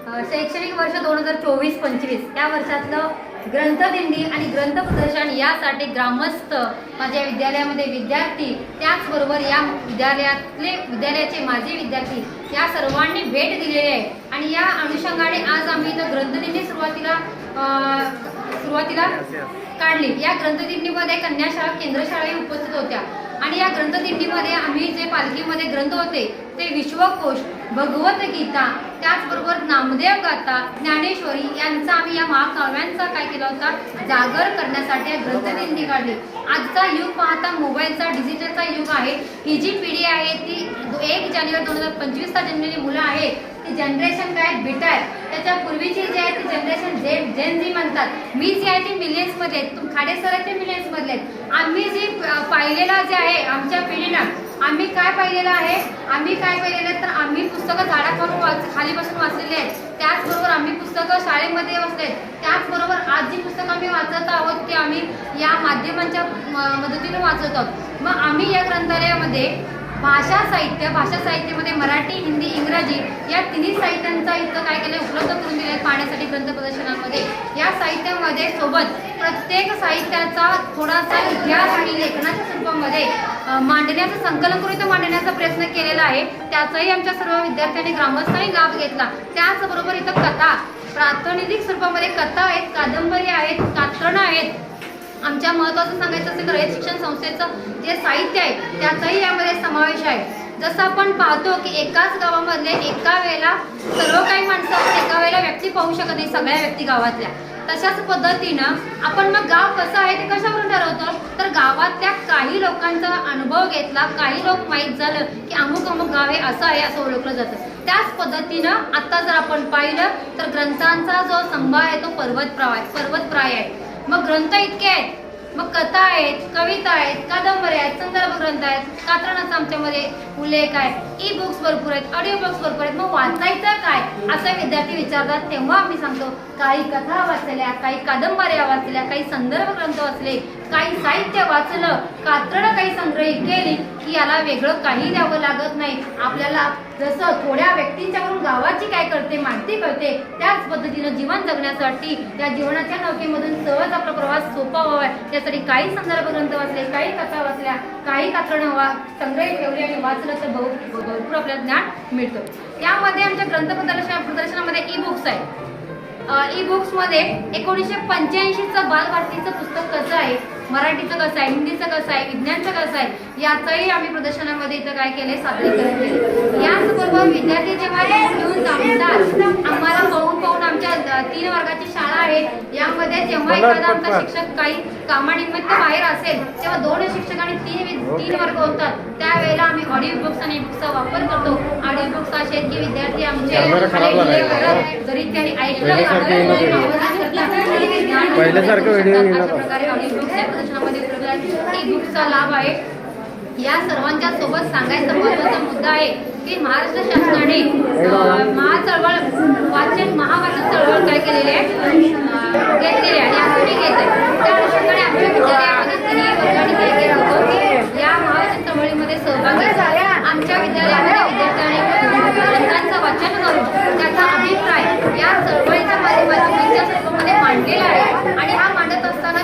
शैक्षणिक वर्ष दोन हजार चोवीस पंचवीस. या वर्षातलं ग्रंथदिंडी आणि ग्रंथ प्रदर्शन यासाठी ग्रामस्थ माझ्या विद्यालयामध्ये विद्यार्थी त्याचबरोबर या विद्यालयातले विद्यालयाचे माझे विद्यार्थी या सर्वांनी भेट दिलेली आहे. आणि या अनुषंगाने आज आम्ही इथं ग्रंथदिंडी सुरुवातीला सुरुवातीला काढली. या ग्रंथदिंडीमध्ये कन्याशाळा केंद्रशाळाही उपस्थित होत्या. आणि या ग्रंथदिंडीमध्ये आम्ही ग्रंथ होते ते विश्वकोश भगवद्गीता त्याचबरोबर नामदेव गाथा ज्ञानेश्वरी यांचा आम्ही या महाकाव्यांचा काय केला होता? जागर करण्यासाठी ग्रंथ ग्रंथदिंडी काढली. आजचा युग पाहता मोबाईलचा डिजिटलचा युग आहे. ही जी पिढी आहे ती एक जानेवारी दोन हजार पंचवीसचा जन्मलेली मुलं आहेत. ती जनरेशन काय? बीटा आहे त्याच्या पूर्वीची जी आहे ती जनरेशन झेड जेन जी म्हणतात. मी जी आहे ती मिलियन्समध्ये आहेत. तुम खाडे सर ते मिलियन्समधले आहेत. आम्ही जी पाहिलेला जे आहे आमच्या पिढीनं आम्ही काय पाहिलेलं आहे? आम्ही काय पाहिलेलं आहे? तर आम्ही पुस्तकं झाडाखालून वाच खाली बसून वाचलेली आहेत. त्याचबरोबर आम्ही पुस्तकं शाळेमध्ये वाचले आहेत त्याचबरोबर आज जी पुस्तकं आम्ही वाचत आहोत ते आम्ही या माध्यमांच्या म- मदतीने वाचत आहोत. मग आम्ही या ग्रंथालयामध्ये भाषा साहित्य भाषा साहित्यामध्ये मराठी हिंदी इंग्रजी या तिन्ही साहित्यांचा इथं काय केलं उपलब्ध करून दिले पाहण्यासाठी ग्रंथ प्रदर्शनामध्ये. या साहित्यामध्ये सोबत प्रत्येक साहित्याचा थोडासा इतिहास आणि लेखनाच्या स्वरूपामध्ये मांडण्याचं संकलन करून इथं मांडण्याचा प्रयत्न केलेला आहे. त्याचाही आमच्या सर्व विद्यार्थ्यांनी ग्रामस्थांनी लाभ घेतला. त्याचबरोबर इथं कथा प्रातिनिधिक स्वरूपामध्ये कथा आहेत कादंबरी आहेत कात्रणं आहेत. आमच्या महत्त्वाचं सांगायचं असेल तर रयत शिक्षण संस्थेचं जे साहित्य आहे त्याचाही यामध्ये समावेश आहे. जसं आपण पाहतो की एकाच गावामधले एका वेळेला सर्व काही माणसं एका वेळेला व्यक्ती पाहू शकत नाही सगळ्या व्यक्ती गावातल्या. तशाच पद्धतीनं आपण मग गाव कसं आहे ते कशावरून ठरवतो? तर गावातल्या काही लोकांचा अनुभव घेतला काही लोक माहीत झालं की अमुक अमुक गाव हे असं आहे असं ओळखलं जातं. त्याच पद्धतीनं आता जर आपण पाहिलं तर ग्रंथांचा जो संभाव आहे तो पर्वतप्राय पर्वतप्राय आहे. मग ग्रंथ इतके आहेत मग कथा आहेत कविता आहेत कादंबऱ्या आहेत संदर्भ ग्रंथ आहेत कात्रणाचा आमच्यामध्ये उल्लेख आहे. ई बुक्स भरपूर आहेत ऑडिओ बुक्स भरपूर आहेत. मग वाचायचं काय? असं विद्यार्थी विचारतात तेव्हा आम्ही सांगतो काही कथा वाचल्या काही कादंबऱ्या वाचल्या काही संदर्भ ग्रंथ वाचले काही साहित्य वाचलं कात्रणं काही संग्रहित केली की याला वेगळं काही द्यावं लागत नाही. आपल्याला जसं थोड्या व्यक्तींच्याकडून गावाची काय करते माहिती कळते त्याच पद्धतीनं जीवन जगण्यासाठी त्या जीवनाच्या नौकेमधून सहज आपला प्रवास सोपा व्हावा. त्यासाठी काही संदर्भ ग्रंथ वाचले काही कथा वाचल्या काही कात्रणं वा संग्रहित ठेवली आणि वाचलं तर बहु भरपूर आपल्याला ज्ञान मिळतं. यामध्ये आमच्या ग्रंथ प्रदर्शन प्रदर्शनामध्ये ई बुक्स आहे ई बुक्समध्ये एकोणीसशे पंच्याऐंशीचं बालभारतीचं पुस्तक कसं आहे मराठीचं कसं आहे हिंदीचं कसं आहे विज्ञानचं कसं आहे याचंही आम्ही प्रदर्शनामध्ये इथं काय केले सादरीकरण केले याचबरोबर विद्यार्थी जेव्हा हे घेऊन जमतात आम्हाला पाहून पाहून आमच्या तीन वर्गाची शाळा आहे. यामध्ये जेव्हा एखादा आमचा शिक्षक काही कामानिमित्त बाहेर असेल तेव्हा दोन शिक्षक आणि तीन तीन वर्ग होतात. त्यावेळेला आम्ही ऑडिओ बुक्स आणि बुक्सचा वापर करतो. ऑडिओ बुक्स असे आहेत की विद्यार्थी आमचे जरी त्यांनी ऐकलं पहिल्यासारखं व्हिडिओ. प्रकारे ऑडिओ बुक्स या प्रदर्शनामध्ये उपलब्ध आहेत ई बुक्सचा लाभ आहे. या सर्वांच्या सोबत सांगायचा महत्त्वाचा मुद्दा आहे की महाराष्ट्र शासनाने महाचळवळ वाचन महावाचन चळवळ काय केलेली आहे? घेतलेली आहे आणि यासाठी घेत आहे त्या अनुषंगाने आमच्या विद्यालयामध्ये तिन्ही वर्गाने काय केलं होतं. की या महावाचन चळवळीमध्ये सहभागी झाल्या आमच्या विद्यालयामध्ये विद्यार्थ्यांनी ग्रंथांचं वाचन करून त्याचा अभिप्राय या चळवळीच्या माध्यमातून त्यांच्या स्वरूपामध्ये मांडलेला आहे आणि हा मांडत असताना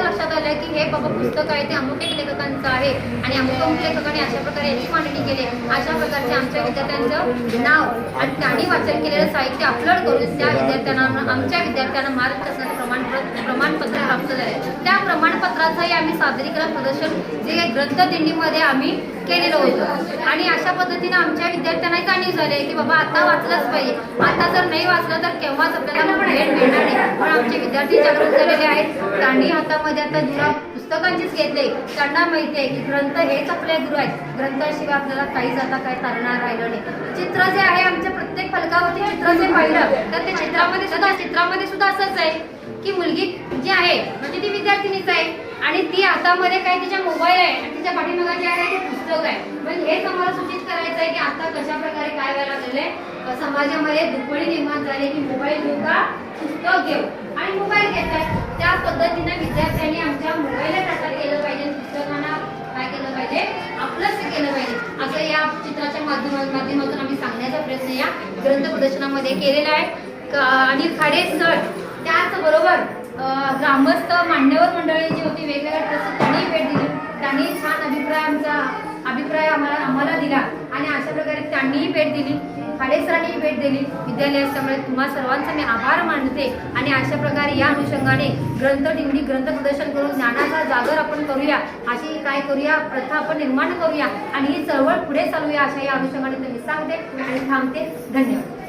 असं लक्षात आलं की हे बाबा पुस्तक आहे ते अमुक एक लेखकांचं आहे आणि अमुक अमुक लेखकाने अशा प्रकारे याची मांडणी केली अशा प्रकारचे आमच्या विद्यार्थ्यांचं नाव आणि त्यांनी वाचन केलेलं साहित्य अपलोड करून त्या विद्यार्थ्यांना आमच्या विद्यार्थ्यांना मार्गदर्शन प्रमाणपत्र प्रमाणपत्र प्राप्त झाले त्या प्रमाणपत्राचंही आम्ही सादरीकरण प्रदर्शन जे ग्रंथदिंडीमध्ये आम्ही केलेलं होतं. आणि अशा पद्धतीने आमच्या विद्यार्थ्यांनाही जाणीव झाली आहे की बाबा आता वाचलंच पाहिजे. आता जर नाही वाचलं तर केव्हाच आपल्याला भेट मिळणार नाही. पण आमचे विद्यार्थी जागृत झालेले आहेत. त्यांनी हातामध्ये आता धुरा पुस्तकांचीच घेतले त्यांना माहिती आहे की ग्रंथ हेच आपले गुरु आहेत. ग्रंथाशिवाय आपल्याला काहीच आता काही तारणार राहिलं नाही. चित्र जे आहे आमच्या प्रत्येक फलकावरती चित्र जे पाहिलं तर ते चित्रामध्ये सुद्धा चित्रामध्ये सुद्धा असंच आहे की मुलगी जी आहे म्हणजे ती विद्यार्थिनीच आहे आणि ती हातामध्ये काय तिच्या मोबाईल आहे आणि तिच्या पाठीमागा जे आहे ते पुस्तक आहे. म्हणजे हेच आम्हाला सूचित करायचं आहे की आता कशा प्रकारे काय व्हायला लागलेलं आहे. समाजामध्ये दुपडी निर्माण झाली की मोबाईल घेऊ का? पुस्तक घेऊ. आणि मोबाईल घेतात त्या पद्धतीने विद्यार्थ्यांनी आमच्या मोबाईलला प्रसार केलं पाहिजे पुस्तकांना काय केलं पाहिजे आपलंच केलं पाहिजे. असं या चित्राच्या माध्यमा माध्यमातून आम्ही सांगण्याचा प्रयत्न या ग्रंथ प्रदर्शनामध्ये केलेला आहे. क- खाडे सर त्याचबरोबर ग्रामस्थ मान्यवर मंडळी जी होती वेगवेगळ्या ट्रस्ट त्यांनी भेट दिली. त्यांनी छान अभिप्राय आमचा अभिप्राय आम्हाला आम्हाला दिला. आणि अशा प्रकारे त्यांनीही भेट दिली. खाडेसरांनी भेट दिली. विद्यालयाच्यामुळे तुम्हा सर्वांचा मी आभार मानते आणि अशा प्रकारे या अनुषंगाने ग्रंथ टिंगडी ग्रंथ प्रदर्शन करून ज्ञानाचा जागर आपण करूया. अशी काय करूया? प्रथा आपण निर्माण करूया. आणि ही चळवळ पुढे चालूया अशा या अनुषंगाने तुम्ही सांगते आणि थांबते. धन्यवाद.